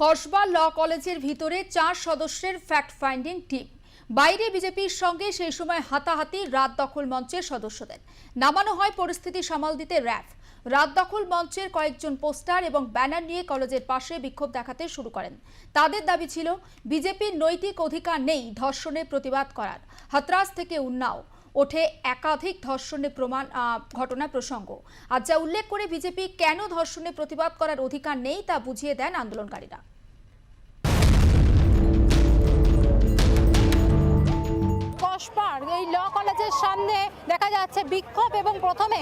কসবা ল কলেজের ভিতরে চার সদস্যের ফ্যাক্ট ফাইন্ডিং টিম বাইরে বিজেপির সঙ্গে সেই সময় হাতাহাতি রাত দখল মঞ্চের সদস্যদের। নামানো হয় পরিস্থিতি সামাল দিতে র্যাফ। রাত দখল মঞ্চের কয়েকজন পোস্টার এবং ব্যানার নিয়ে কলেজের পাশে বিক্ষোভ দেখাতে শুরু করেন। তাদের দাবি ছিল, বিজেপির নৈতিক অধিকার নেই ধর্ষণের প্রতিবাদ করার। হাতরাস থেকে উন্নাও। ওঠে একাধিক ধর্ষণের প্রমাণ ঘটনা প্রসঙ্গ। আর যা উল্লেখ করে বিজেপি কেন ধর্ষণের প্রতিবাদ করার অধিকার নেই তা বুঝিয়ে দেন আন্দোলনকারীরা। কসবার এই ল কলেজের সামনে দেখা যাচ্ছে বিক্ষোভ এবং প্রথমে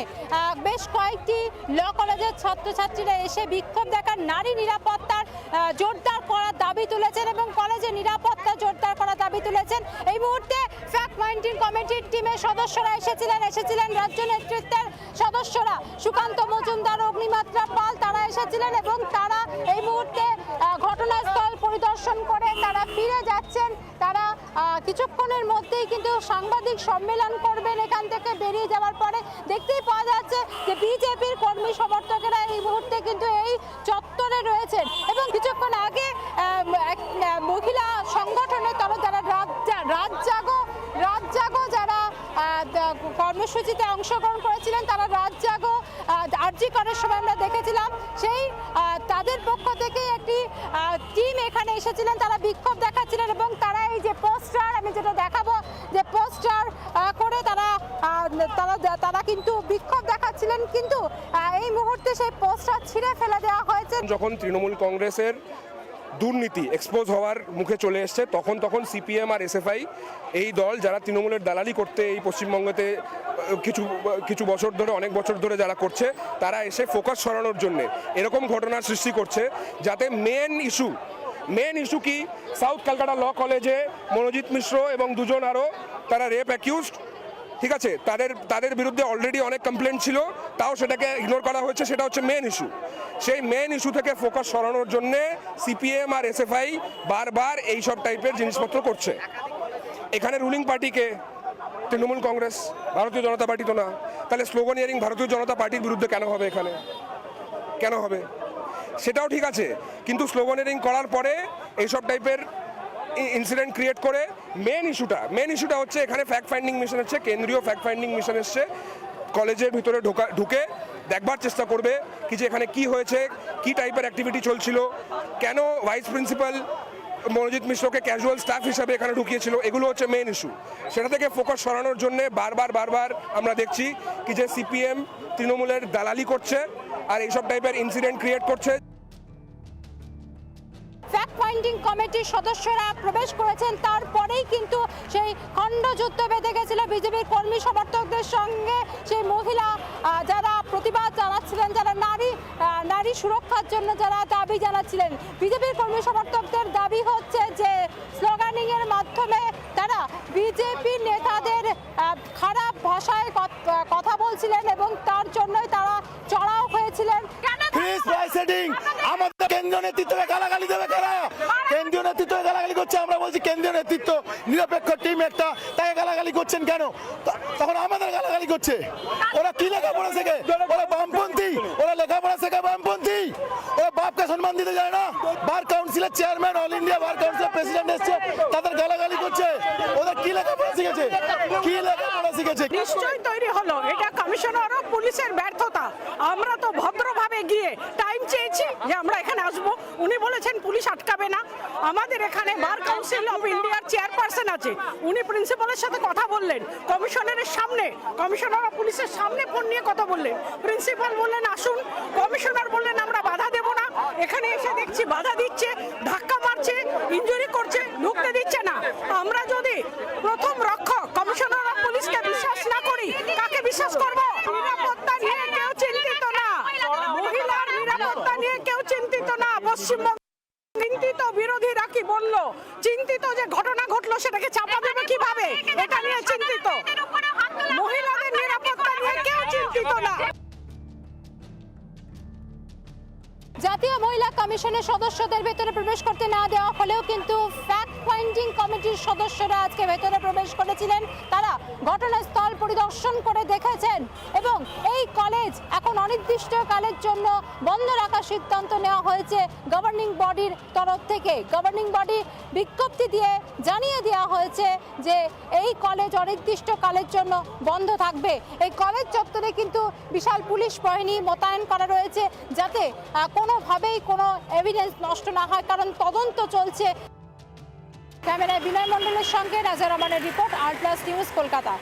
বেশ কয়েকটি ল কলেজের ছাত্রছাত্রীরা এসে বিক্ষোভ দেখার নারী নিরাপত্তার জোরদার করার দাবি তুলেছেন এবং কলেজের নিরাপত্তা জোরদার করার দাবি তুলেছেন। এই মুহূর্তে ফ্যাক্ট মাইন্ডিং কমিটির টিমের সদস্যরা এসেছিলেন এসেছিলেন রাজ্য নেতৃত্বের সদস্যরা। সুকান্ত মজুমদার, অগ্নিমাত্রা পাল, তারা এসেছিলেন এবং তারা এই মুহূর্তে আহ, ঘটনাস্থল পরিদর্শন করে তারা ফিরে যাচ্ছেন তারা আহ, কিছুক্ষণের মধ্যেই কিন্তু সাংবাদিক সম্মেলন করবেন। এখান থেকে বেরিয়ে যাওয়ার পরে দেখতেই পাওয়া যাচ্ছে যে বিজেপির কর্মী সমর্থকেরা এই মুহূর্তে কিন্তু এই চত্বরে রয়েছেন। এবং কিছুক্ষণ আগে মহিলা সংগঠনের তরফ যারা রাত জাগো রাত জাগো যারা কর্মসূচিতে অংশগ্রহণ করেছিলেন, তারা রাত জাগো আর্জি করার সময় আমরা দেখেছিলাম। সেই তাদের পক্ষ থেকে একটি এখানে এসেছিলেন, তারা বিক্ষোভ দেখাচ্ছিলেন এবং তারা এই যে পোস্টার, আমি যেটা দেখাবো, যে পোস্টার করে তারা তারা তারা কিন্তু বিক্ষোভ দেখাচ্ছিলেন, কিন্তু এই মুহূর্তে সেই পোস্টার ছিঁড়ে ফেলে দেওয়া হয়েছে। যখন তৃণমূল কংগ্রেসের দুর্নীতি এক্সপোজ হওয়ার মুখে চলে এসছে, তখন তখন সিপিএম আর এসএফআই এই দল যারা তৃণমূলের দালালি করতে এই পশ্চিমবঙ্গতে কিছু কিছু বছর ধরে, অনেক বছর ধরে যারা করছে, তারা এসে ফোকাস সরানোর জন্যে এরকম ঘটনার সৃষ্টি করছে, যাতে মেন ইস্যু মেন ইস্যু কি? সাউথ ক্যালকাটা ল কলেজে মনোজিৎ মিশ্র এবং দুজন আরও তারা রেপ অ্যাকিউজড ঠিক আছে? তাদের তাদের বিরুদ্ধে অলরেডি অনেক কমপ্লেন ছিল, তাও সেটাকে ইগনোর করা হয়েছে, সেটা হচ্ছে মেন ইস্যু সেই মেন ইস্যু থেকে ফোকাস সরানোর জন্য সিপিএম আর এসএফআই বারবার এই সব টাইপের জিনিসপত্র করছে। এখানে রুলিং পার্টিকে তৃণমূল কংগ্রেস, ভারতীয় জনতা পার্টি তো না। তাহলে স্লোগান ইয়ারিং ভারতীয় জনতা পার্টির বিরুদ্ধে কেন হবে এখানে? কেন হবে? সেটাও ঠিক আছে। কিন্তু স্লোগানিং করার পরে এইসব টাইপের ইনসিডেন্ট ক্রিয়েট করে মেন ইস্যুটা মেন ইস্যুটা হচ্ছে এখানে ফ্যাক্ট ফাইন্ডিং মিশন হচ্ছে কেন্দ্রীয় ফ্যাক্ট ফাইন্ডিং মিশন এসছে। কলেজের ভিতরে ঢোকা ঢুকে দেখবার চেষ্টা করবে কি যে এখানে কি হয়েছে, কি টাইপের অ্যাক্টিভিটি চলছিল, কেন ভাইস প্রিন্সিপাল মনোজিৎ মিশ্রকে ক্যাজুয়াল স্টাফ হিসাবে এখানে ঢুকিয়েছিল, এগুলো হচ্ছে মেন ইস্যু সেটা থেকে ফোকাস সরানোর জন্য বারবার বারবার আমরা দেখছি কি যে সিপিএম তৃণমূলের দালালি করছে আর এইসব টাইপের ইনসিডেন্ট ক্রিয়েট করছে। ফ্যাক্ট ফাইন্ডিং কমিটির সদস্যরা প্রবেশ করেছেন, তারপরেই কিন্তু সেই খণ্ডযুদ্ধ বেঁধে গেছিল বিজেপির কর্মী সমর্থকদের সঙ্গে। সেই মহিলা যারা প্রতিবাদ জানাচ্ছিলেন, যারা নারী নারী সুরক্ষার জন্য যারা দাবি জানাচ্ছিলেন, বিজেপির কর্মী সমর্থকদের দাবি হচ্ছে যে স্লোগানিং এর মাধ্যমে তারা বিজেপি নেতাদের খারাপ ভাষায় কথা বলছিলেন এবং তার জন্যই তারা চড়াও ফ্রিজ প্রাইস আমাদের কেন্দ্রীয় নেতৃত্বে গালাগালি দেবে কারা? কেন্দ্রীয় নেতৃত্ব গালাগালি করছে আমরা বলছি কেন্দ্রীয় নেতৃত্ব নিরপেক্ষ টিম একটা তাকে গালাগালি করছেন কেন? তখন আমাদের গালাগালি করছে। ওরা কি লেখাপড়া শেখে? ওরা বামপন্থী ওরা লেখাপড়া শেখে বামপন্থী। সম্মান দিতে যায় না। বার কাউন্সিলের চেয়ারম্যান অল ইন্ডিয়া বার কাউন্সিলের প্রেসিডেন্ট এসছে, তাদের গালাগালি করছে। ওদের কি লেখাপড়া শিখেছে? কি লেখাপড়া শিখেছে? নিশ্চয়ই তৈরি হলো। এটা কমিশনার ও পুলিশের ব্যর্থতা। আমরা তো ভদ্রভাবে গিয়ে টাইম চেয়েছি যে আমরা এখানে আসব। উনি বলেছেন পুলিশ আটকাবে না। আমাদের এখানে বার কাউন্সিল অফ ইন্ডিয়ার চেয়ারপারসন আছে। উনি প্রিন্সিপালের সাথে কথা বললেন। কমিশনারের সামনে, কমিশনার অফ পুলিশের সামনে ফোন নিয়ে কথা বললেন। প্রিন্সিপাল বললেন, আসুন। কমিশনার বললেন, আমরা বাধা দেব না। এখানে এসে দেখছি, বাধা দিচ্ছে, ধাক্কা মারছে ইঞ্জুরি করছে, ঢুকতে দিচ্ছে না। আমরা যদি প্রথম রক্ষক, কমিশনার অফ পুলিশকে বিশ্বাস না করি, কাকে বিশ্বাস করব? নিরাপত্তা নিয়ে কেউ চিন্তিত না। মহিলার নিরাপত্তা নিয়ে কেউ চিন্তিত না। পশ্চিমবঙ্গ চিন্তিত বিরোধীরা কি বলল, চিন্তিত যে ঘটনা ঘটলো সেটাকে চাপা দেবে কীভাবে? এটা নিয়ে চিন্তিত। কমিশনের সদস্যদের ভেতরে প্রবেশ করতে না দেওয়া হলেও কিন্তু ফ্যাক্ট ফাইন্ডিং কমিটির সদস্যরা আজকে ভেতরে প্রবেশ করেছিলেন। তারা ঘটনাস্থল পরিদর্শন করে দেখেছেন এবং এই কলেজ এখন অনির্দিষ্টকালের জন্য বন্ধ রাখার সিদ্ধান্ত নেওয়া হয়েছে গভর্নিং বডির তরফ থেকে। গভর্নিং বডি বিজ্ঞপ্তি দিয়ে জানিয়ে দেওয়া হয়েছে যে এই কলেজ অনির্দিষ্টকালের জন্য বন্ধ থাকবে। এই কলেজ চত্বরে কিন্তু বিশাল পুলিশ বাহিনী মোতায়েন করা রয়েছে যাতে কোনোভাবেই কোনো এভিডেন্স নষ্ট না হয়, কারণ তদন্ত চলছে। ক্যামেরায় বিনয় মণ্ডলের সঙ্গে Raja রমানের report R plus news Kolkata.